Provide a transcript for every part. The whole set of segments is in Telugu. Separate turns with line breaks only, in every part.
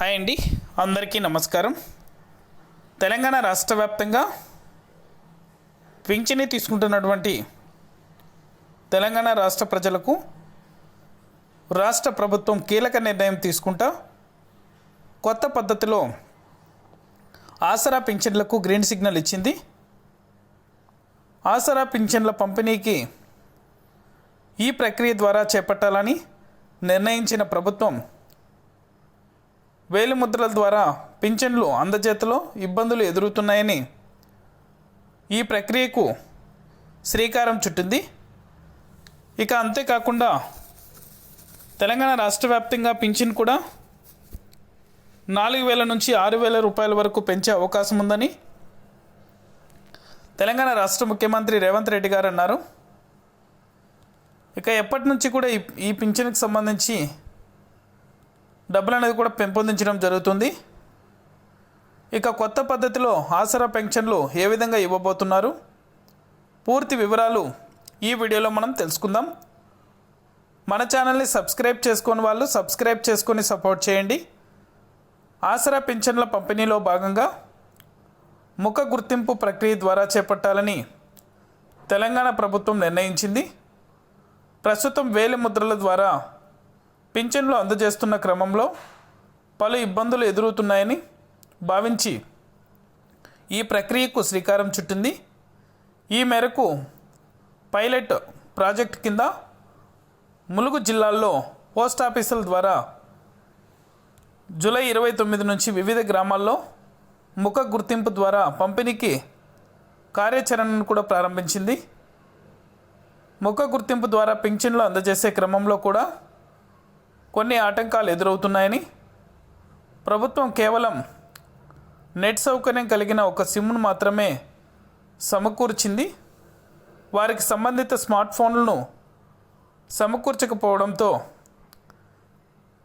హాయ్ అండి అందరికీ నమస్కారం. తెలంగాణ రాష్ట్ర వ్యాప్తంగా పింఛని తీసుకుంటున్నటువంటి తెలంగాణ రాష్ట్ర ప్రజలకు రాష్ట్ర ప్రభుత్వం కీలక నిర్ణయం తీసుకుంటా కొత్త పద్ధతిలో ఆసరా పింఛన్లకు గ్రీన్ సిగ్నల్ ఇచ్చింది. ఆసరా పింఛన్ల పంపిణీకి ఈ ప్రక్రియ ద్వారా చేపట్టాలని నిర్ణయించిన ప్రభుత్వం వేలిముద్రల ద్వారా పింఛన్లు అందజేతలో ఇబ్బందులు ఎదురుతున్నాయని ఈ ప్రక్రియకు శ్రీకారం చుట్టింది. ఇక అంతేకాకుండా తెలంగాణ రాష్ట్ర వ్యాప్తంగా పింఛన్ కూడా నాలుగు వేల నుంచి ఆరు వేల రూపాయల వరకు పెంచే అవకాశం ఉందని తెలంగాణ రాష్ట్ర ముఖ్యమంత్రి రేవంత్ రెడ్డి గారు అన్నారు. ఇక ఎప్పటి నుంచి కూడా ఈ ఈ పింఛన్కి సంబంధించి డబ్బులు అనేది కూడా పెంపొందించడం జరుగుతుంది. ఇక కొత్త పద్ధతిలో ఆసరా పెన్షన్లు ఏ విధంగా ఇవ్వబోతున్నారు? పూర్తి వివరాలు ఈ వీడియోలో మనం తెలుసుకుందాం. మన ఛానల్ని సబ్స్క్రైబ్ చేసుకొని వాళ్ళు సబ్స్క్రైబ్ చేసుకొని సపోర్ట్ చేయండి. ఆసరా పెన్షన్ల పంపిణీలో భాగంగా ముఖ గుర్తింపు ప్రక్రియ ద్వారా చేపట్టాలని తెలంగాణ ప్రభుత్వం నిర్ణయించింది. ప్రస్తుతం వేలి ముద్రల ద్వారా పింఛన్లు అందజేస్తున్న క్రమంలో పలు ఇబ్బందులు ఎదురవుతున్నాయని భావించి ఈ ప్రక్రియకు శ్రీకారం చుట్టింది. ఈ మేరకు పైలట్ ప్రాజెక్ట్ కింద ములుగు జిల్లాల్లో పోస్ట్ ఆఫీసుల ద్వారా జూలై ఇరవై తొమ్మిది నుంచి వివిధ గ్రామాల్లో ముఖ గుర్తింపు ద్వారా పంపిణీకి కార్యాచరణను కూడా ప్రారంభించింది. ముఖ గుర్తింపు ద్వారా పింఛన్లు అందజేసే క్రమంలో కూడా కొన్ని ఆటంకాలు ఎదురవుతున్నాయని? ప్రభుత్వం కేవలం నెట్ సౌకర్యం కలిగిన ఒక సిమ్ను మాత్రమే సమకూర్చింది. వారికి సంబంధిత స్మార్ట్ ఫోన్లను సమకూర్చకపోవడంతో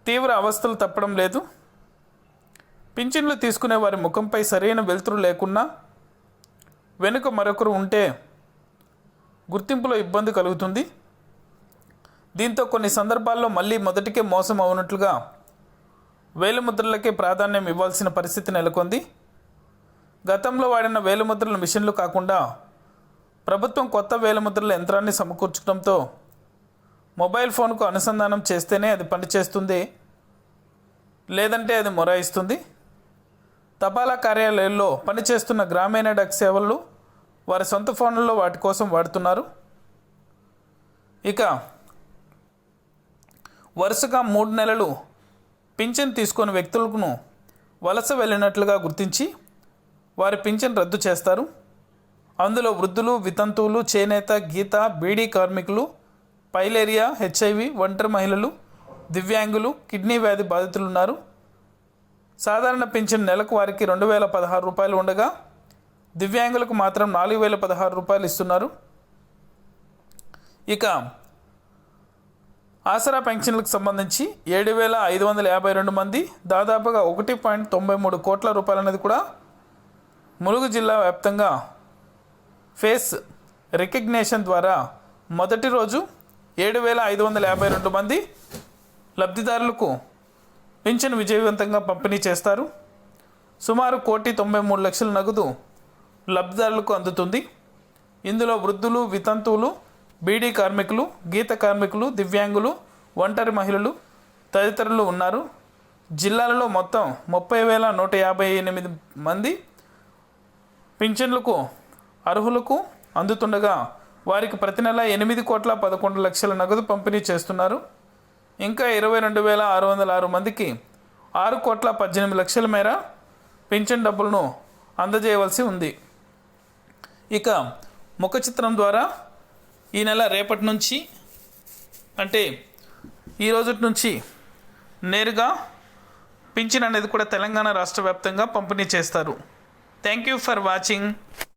తీవ్ర అవస్థలు తప్పడం లేదు. పింఛన్లు తీసుకునే వారి ముఖంపై సరైన వెలుతురు లేకున్నా వెనుక మరొకరు ఉంటే గుర్తింపులో ఇబ్బంది కలుగుతుంది. దీంతో కొన్ని సందర్భాల్లో మళ్ళీ మొదటికే మోసం అవునట్లుగా వేలుముద్రలకే ప్రాధాన్యం ఇవ్వాల్సిన పరిస్థితి నెలకొంది. గతంలో వాడిన వేలిముద్రల మిషన్లు కాకుండా ప్రభుత్వం కొత్త వేలుముద్రల యంత్రాన్ని సమకూర్చడంతో మొబైల్ ఫోన్కు అనుసంధానం చేస్తేనే అది పనిచేస్తుంది. లేదంటే అది మొరాయిస్తుంది. తపాలా కార్యాలయాల్లో పనిచేస్తున్న గ్రామీణ డక్ సేవలు వారి సొంత ఫోన్లలో వాటి కోసం వాడుతున్నారు. ఇక వరుసగా మూడు నెలలు పింఛన్ తీసుకుని వ్యక్తులను వలస వెళ్ళినట్లుగా గుర్తించి వారి పింఛన్ రద్దు చేస్తారు. అందులో వృద్ధులు వితంతువులు చేనేత గీత బీడీ కార్మికులు పైలేరియా హెచ్ఐవి ఒంటరి మహిళలు దివ్యాంగులు కిడ్నీ వ్యాధి బాధితులు ఉన్నారు సాధారణ పింఛన్ నెలకు వారికి రెండు వేల పదహారు రూపాయలు ఉండగా దివ్యాంగులకు మాత్రం నాలుగు వేల పదహారు రూపాయలు ఇస్తున్నారు. ఇక ఆసరా పెన్షన్లకు సంబంధించి ఏడు వేల ఐదు వందల యాభై రెండు మంది దాదాపుగా ఒకటి పాయింట్ తొంభై మూడు కోట్ల రూపాయలు అనేది కూడా ములుగు జిల్లా వ్యాప్తంగా ఫేస్ రికగ్నేషన్ ద్వారా మొదటి రోజు ఏడు వేల ఐదు వందల యాభై రెండు మంది లబ్ధిదారులకు పింఛన్ విజయవంతంగా పంపిణీ చేస్తారు. సుమారు కోటి తొంభై మూడు లక్షల నగదు లబ్ధిదారులకు అందుతుంది. ఇందులో వృద్ధులు వితంతువులు బీడీ కార్మికులు గీత కార్మికులు దివ్యాంగులు ఒంటరి మహిళలు తదితరులు ఉన్నారు. జిల్లాలలో మొత్తం ముప్పై వేల నూట యాభై ఎనిమిది మంది పింఛన్లకు అర్హులకు అందుతుండగా వారికి ప్రతి నెల ఎనిమిది కోట్ల పదకొండు లక్షల నగదు పంపిణీ చేస్తున్నారు. ఇంకా ఇరవై రెండు వేల ఆరు వందల ఆరు మందికి ఆరు కోట్ల పద్దెనిమిది లక్షల మేర పింఛన్ డబ్బులను అందజేయవలసి ఉంది. ఇక ముఖ చిత్రం ద్వారా ఈ నెల రేపటి నుంచి అంటే ఈ రోజు నుంచి నేరుగా పింఛన్ అనేది కూడా తెలంగాణ రాష్ట్ర వ్యాప్తంగా పంపిణీ చేస్తారు. Thank you for watching